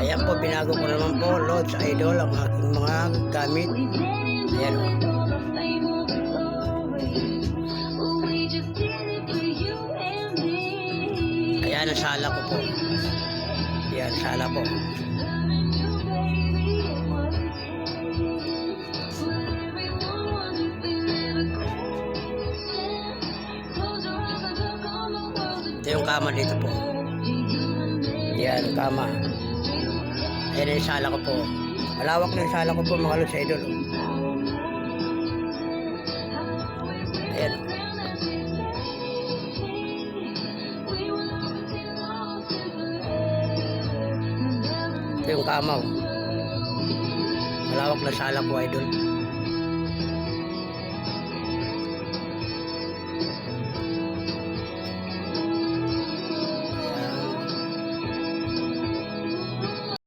Ayan po, binago ko naman po, Lodge Idol, ang aking mga gamit. Ayan o. Ayan ang ko po. Ayan, sala po. Ito yung kama dito po. Ayan, ang kama. Ayan yung sala ko po. Malawak na yung sala ko po, mga Lodge Idol. oh. Ayan. Ito yung kama. oh. Malawak na sala ko, idol.